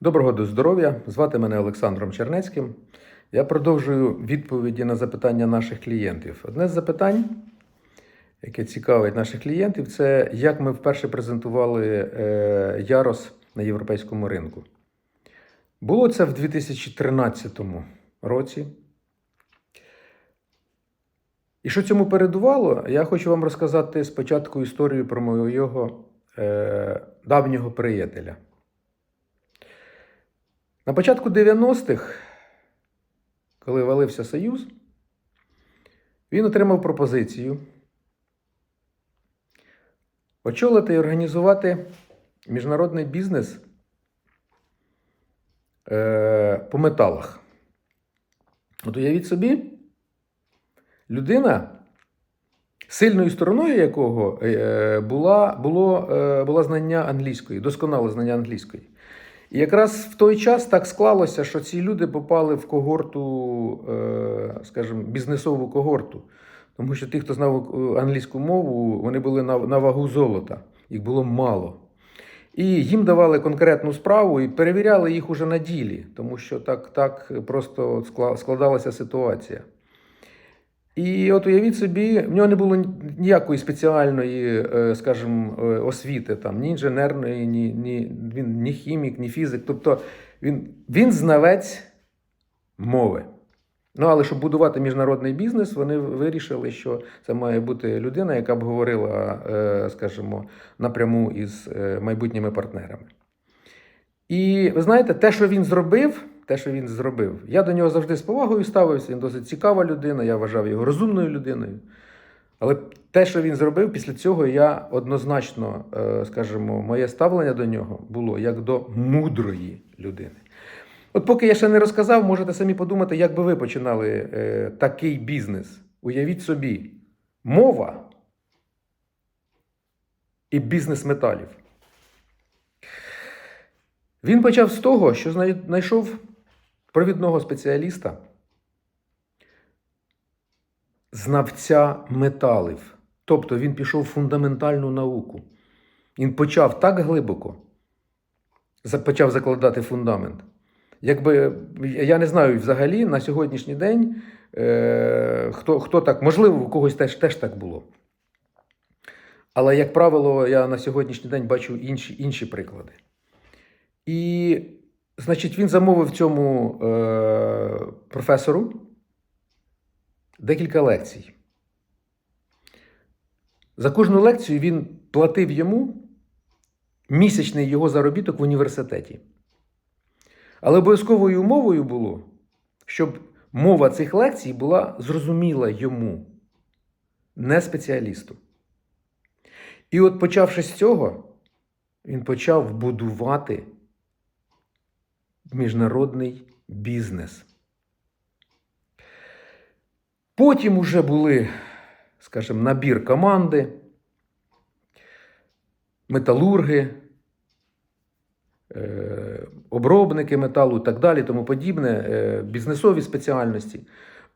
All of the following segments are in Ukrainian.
Доброго до здоров'я! Звати мене Олександром Чернецьким. Я продовжую відповіді на запитання наших клієнтів. Одне з запитань, яке цікавить наших клієнтів, це як ми вперше презентували е, Ярос на європейському ринку. Було це в 2013 році. І що цьому передувало, я хочу вам розказати спочатку історію про моєго е, давнього приятеля. На початку 90-х, коли валився Союз, він отримав пропозицію очолити і організувати міжнародний бізнес е, по металах. От уявіть собі, людина, сильною стороною якого е, була, було, е, було знання англійської, досконале знання англійської. І якраз в той час так склалося, що ці люди попали в когорту, е, скажімо, бізнесову когорту. Тому що ті, хто знав англійську мову, вони були на вагу золота, їх було мало. І їм давали конкретну справу і перевіряли їх уже на ділі, тому що так, так просто складалася ситуація. І от уявіть собі, в нього не було ніякої спеціальної, е, скажімо, е, освіти, там, ні інженерної, ні, ні, він ні хімік, ні фізик. Тобто він, він знавець мови. Ну, але щоб будувати міжнародний бізнес, вони вирішили, що це має бути людина, яка б говорила, е, скажімо, напряму із майбутніми партнерами. І ви знаєте, те, що він зробив, те, що він зробив, я до нього завжди з повагою ставився. Він досить цікава людина, я вважав його розумною людиною. Але те, що він зробив, після цього я однозначно, е, скажімо, моє ставлення до нього було як до мудрої людини. От поки я ще не розказав, можете самі подумати, як би ви починали е, такий бізнес. Уявіть собі, мова і бізнес металів. Він почав з того, що знайшов провідного спеціаліста, знавця металів. Тобто він пішов в фундаментальну науку. Він почав так глибоко, почав закладати фундамент. Якби я не знаю взагалі на сьогоднішній день, е, хто, хто так, можливо, у когось теж, теж так було. Але, як правило, я на сьогоднішній день бачу інші, інші приклади. І, значить, він замовив цьому е, професору декілька лекцій. За кожну лекцію він платив йому місячний його заробіток в університеті. Але обов'язковою умовою було, щоб мова цих лекцій була зрозуміла йому, не спеціалісту. І от почавши з цього, він почав будувати міжнародний бізнес. Потім уже були, скажімо, набір команди, металурги, е, обробники металу і так далі, тому подібне, е, бізнесові спеціальності.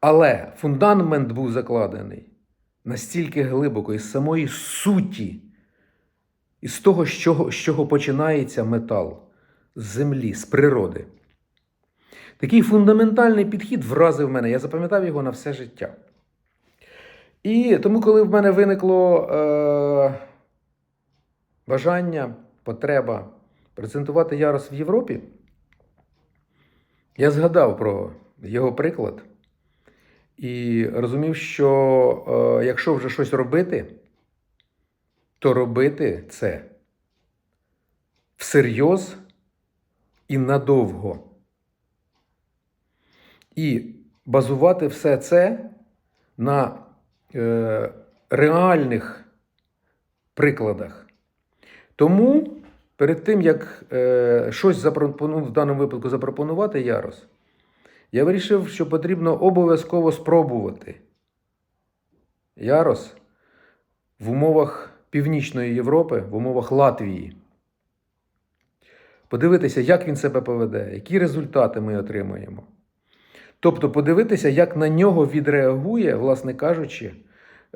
Але фундамент був закладений настільки глибоко із самої суті, із того, з чого, з чого починається метал, з землі, з природи. Такий фундаментальний підхід вразив мене, я запам'ятав його на все життя. І тому, коли в мене виникло е, бажання, потреба презентувати Ярос в Європі, я згадав про його приклад і розумів, що е, якщо вже щось робити, то робити це всерйоз і надовго. І базувати все це на е, реальних прикладах. Тому перед тим, як е, щось запропону, в даному випадку запропонувати Ярос, я вирішив, що потрібно обов'язково спробувати Ярос в умовах Північної Європи, в умовах Латвії. Подивитися, як він себе поведе, які результати ми отримаємо. Тобто подивитися, як на нього відреагує, власне кажучи,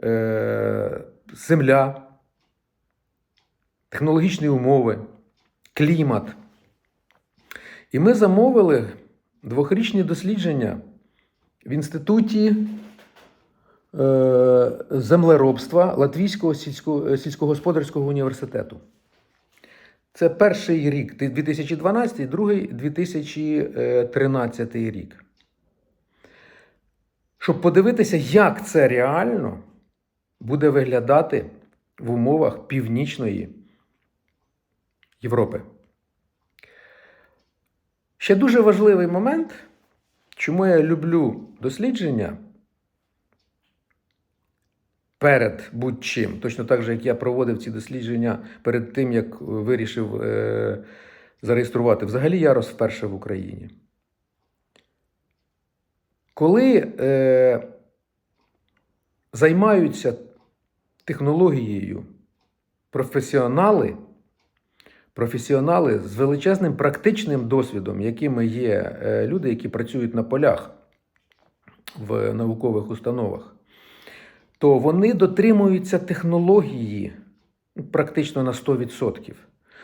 е, земля, технологічні умови, клімат. І ми замовили двохрічні дослідження в інституті е, землеробства Латвійського сільськогосподарського університету. Це перший рік 2012, другий 2013 рік. Щоб подивитися, як це реально буде виглядати в умовах Північної Європи. Ще дуже важливий момент, чому я люблю дослідження перед будь-чим, точно так же, як я проводив ці дослідження перед тим, як вирішив е, зареєструвати взагалі Ярос вперше в Україні. Коли е, займаються технологією професіонали, професіонали з величезним практичним досвідом, якими є е, люди, які працюють на полях в наукових установах, то вони дотримуються технології практично на 100%.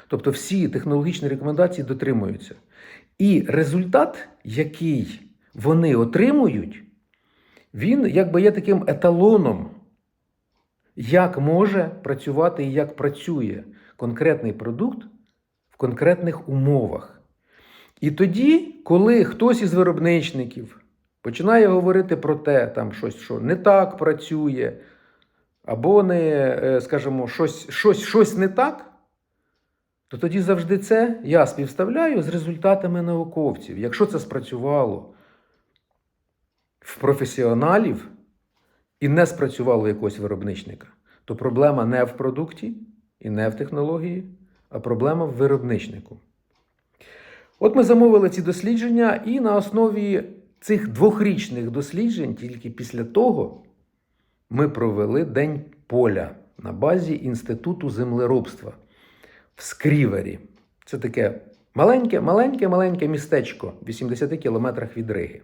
Тобто всі технологічні рекомендації дотримуються. І результат, який вони отримують, він якби є таким еталоном, як може працювати і як працює конкретний продукт в конкретних умовах. І тоді, коли хтось із виробничників починає говорити про те, там щось, що не так працює, або не, е, скажімо, щось, щось, щось не так, то тоді завжди це я співставляю з результатами науковців. Якщо це спрацювало в професіоналів і не спрацювало якогось виробничника, то проблема не в продукті і не в технології, а проблема в виробничнику. От ми замовили ці дослідження, і на основі цих двохрічних досліджень, тільки після того, ми провели День поля на базі Інституту землеробства в Скрівері. Це таке маленьке, маленьке, маленьке містечко в 80 кілометрах від Риги.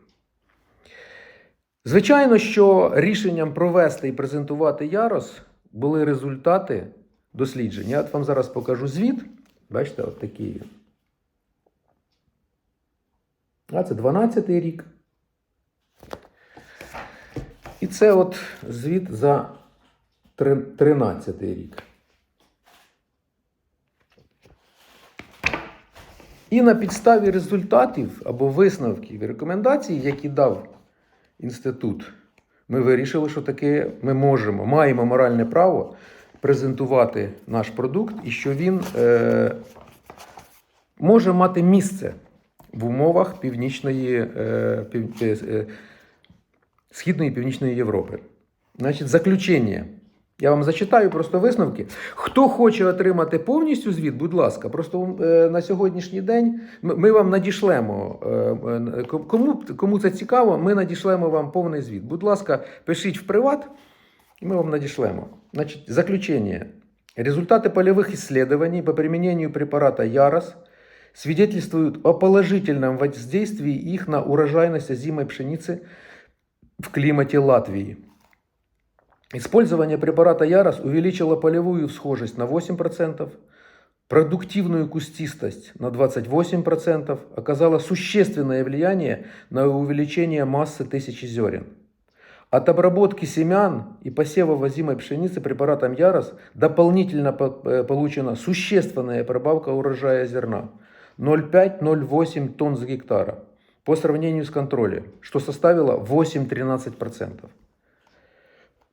Звичайно, що рішенням провести і презентувати Ярос були результати досліджень. Я от вам зараз покажу звіт. Бачите, от такі. А це 12-й рік. І це от звіт за 13-й рік. І на підставі результатів або висновків і рекомендацій, які дав інститут, ми вирішили, що таки ми можемо, маємо моральне право презентувати наш продукт і що він е, може мати місце в умовах північної, е, пів, е, е, Східної і Північної Європи. Значить, заключення. Я вам зачитаю просто висновки. Хто хоче отримати повністю звіт, будь ласка, просто е, на сьогоднішній день ми, ми вам надішлемо. Е, е, кому, кому це цікаво, ми надішлемо вам повний звіт. Будь ласка, пишіть в приват, і ми вам надішлемо. Значить, заключение. Результаты полевых исследований по применению препарата Ярос свидетельствуют о положительном воздействии их на урожайность озимой пшеницы в климате Латвии. Использование препарата Ярос увеличило полевую всхожесть на 8%, продуктивную кустистость на 28%, оказало существенное влияние на увеличение массы тысячи зерен. От обработки семян и посева возимой пшеницы препаратом Ярос дополнительно по- э, получена существенная прибавка урожая зерна 0,5-0,8 тонн с гектара по сравнению с контролем, что составило 8-13%.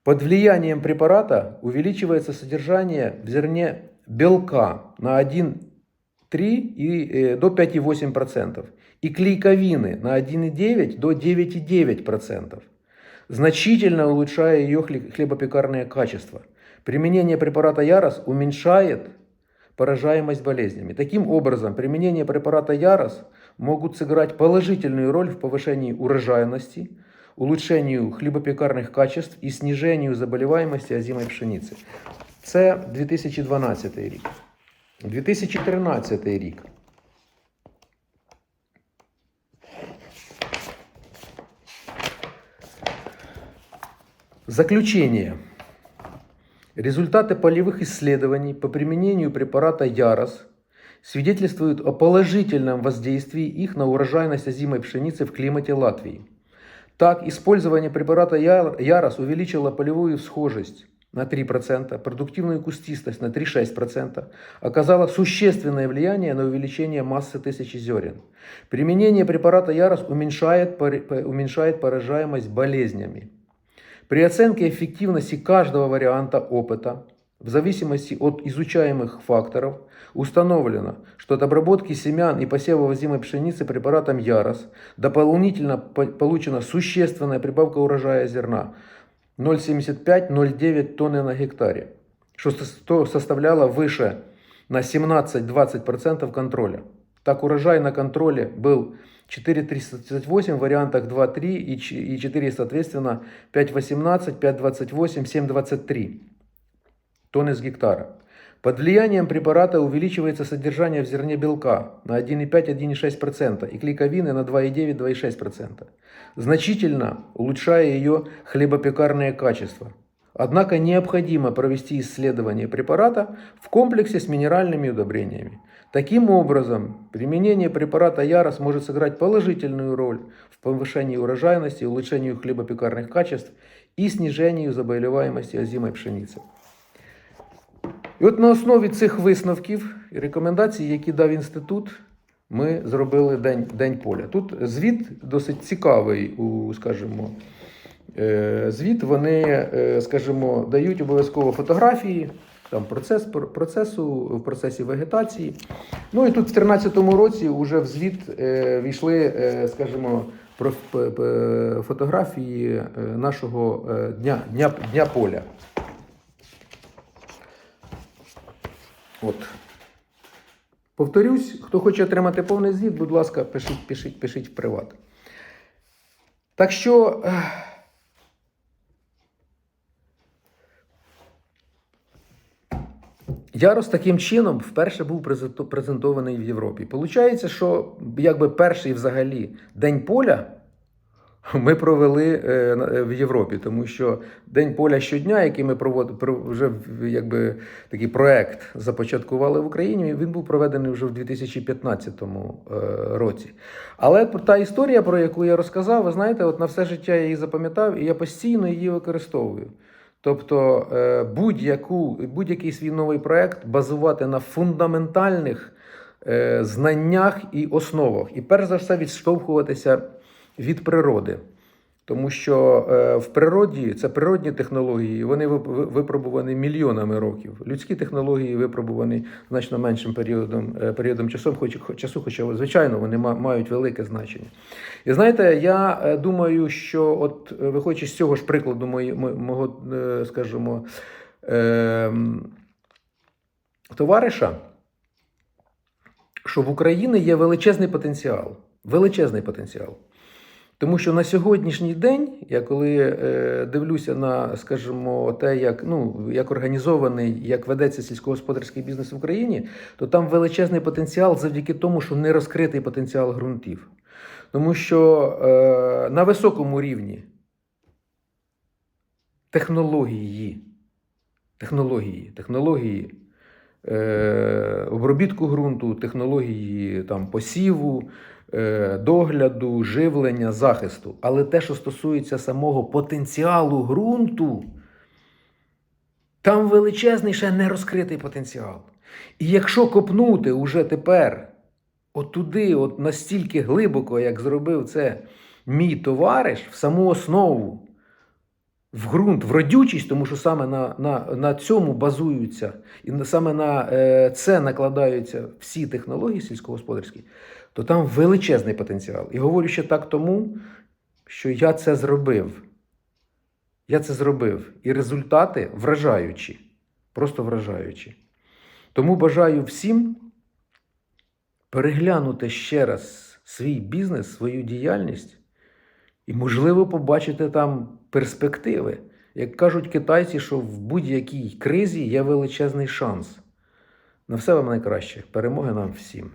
Под влиянием препарата увеличивается содержание в зерне белка на 1,3 и, э, до 5,8% и клейковины на 1,9 до 9,9%, значительно улучшая ее хле- хлебопекарное качество. Применение препарата Ярос уменьшает поражаемость болезнями. Таким образом, применение препарата Ярос могут сыграть положительную роль в повышении урожайности, улучшению хлібопекарних качеств і снижению заболіваємості озимої пшениці. Це 2012 рік. 2013 рік. Заключение. Результаты полевых исследований по применению препарата Ярос свидетельствуют о положительном воздействии их на урожайность озимой пшеницы в климате Латвии. Так, использование препарата Яр- Ярос увеличило полевую всхожесть на 3%, продуктивную кустистость на 3,6%, оказало существенное влияние на увеличение массы тысячи зерен. Применение препарата Ярос уменьшает, уменьшает поражаемость болезнями. При оценке эффективности каждого варианта опыта, в зависимости от изучаемых факторов, установлено, что от обработки семян и посева озимой пшеницы препаратом Ярос дополнительно по- получена существенная прибавка урожая зерна 0,75-0,9 тонны на гектаре, что сос- что составляло выше на 17-20% контроля. Так урожай на контроле был 4,338 в вариантах 2,3 и ч- и 4, соответственно, 5,18, 5,28, 7,23 тонны с гектара. Под влиянием препарата увеличивается содержание в зерне белка на 1,5-1,6% и клейковины на 2,9-2,6%, значительно улучшая ее хлебопекарное качество. Однако необходимо провести исследование препарата в комплексе с минеральными удобрениями. Таким образом, применение препарата Ярос может сыграть положительную роль в повышении урожайности, улучшению хлебопекарных качеств и снижению заболеваемости озимой пшениці. І от на основі цих висновків і рекомендацій, які дав інститут, ми зробили день, день поля. Тут звіт досить цікавий, у, скажімо, е, звіт. Вони, е, скажімо, дають обов'язково фотографії там, процес, процесу, в процесі вегетації. Ну і тут в 2013 році вже в звіт е, війшли, скажімо, фотографії нашого дня, дня, дня поля. От. Повторюсь, хто хоче отримати повний звіт, будь ласка, пишіть, пишіть, пишіть в приват. Так що. Ярос таким чином вперше був презентований в Європі. Получається, що якби перший взагалі день поля ми провели е, е, в Європі, тому що День поля щодня, який ми проводили, вже якби такий проект започаткували в Україні, він був проведений вже в 2015 е, році. Але та історія, про яку я розказав, ви знаєте, от на все життя я її запам'ятав, і я постійно її використовую. Тобто будь-який свій новий проект базувати на фундаментальних знаннях і основах. І перш за все відштовхуватися від природи. Тому що е, в природі це природні технології, вони випробувані мільйонами років. Людські технології випробувані значно меншим періодом, е, періодом часу, хоч, часу, хоча, звичайно, вони мають велике значення. І знаєте, я е, думаю, що от виходячи з цього ж прикладу мої, мого, скажімо, е, товариша, що в Україні є величезний потенціал. Величезний потенціал. Тому що на сьогоднішній день, я коли е, дивлюся на, скажімо, те, як, ну, як організований, як ведеться сільськогосподарський бізнес в Україні, то там величезний потенціал завдяки тому, що не розкритий потенціал ґрунтів. Тому що е, на високому рівні технології, технології, технології е, обробітку ґрунту, технології там, посіву, догляду, живлення, захисту. Але те, що стосується самого потенціалу ґрунту, там величезний ще не розкритий потенціал. І якщо копнути уже тепер, от туди, от настільки глибоко, як зробив це мій товариш, в саму основу, в ґрунт, в родючість, тому що саме на, на, на цьому базуються, і саме на е, це накладаються всі технології сільськогосподарські, то там величезний потенціал. І говорю ще так тому, що я це зробив. Я це зробив. І результати вражаючі, просто вражаючі. Тому бажаю всім переглянути ще раз свій бізнес, свою діяльність і, можливо, побачити там перспективи. Як кажуть китайці, що в будь-якій кризі є величезний шанс. На все вам найкраще. Перемоги нам всім.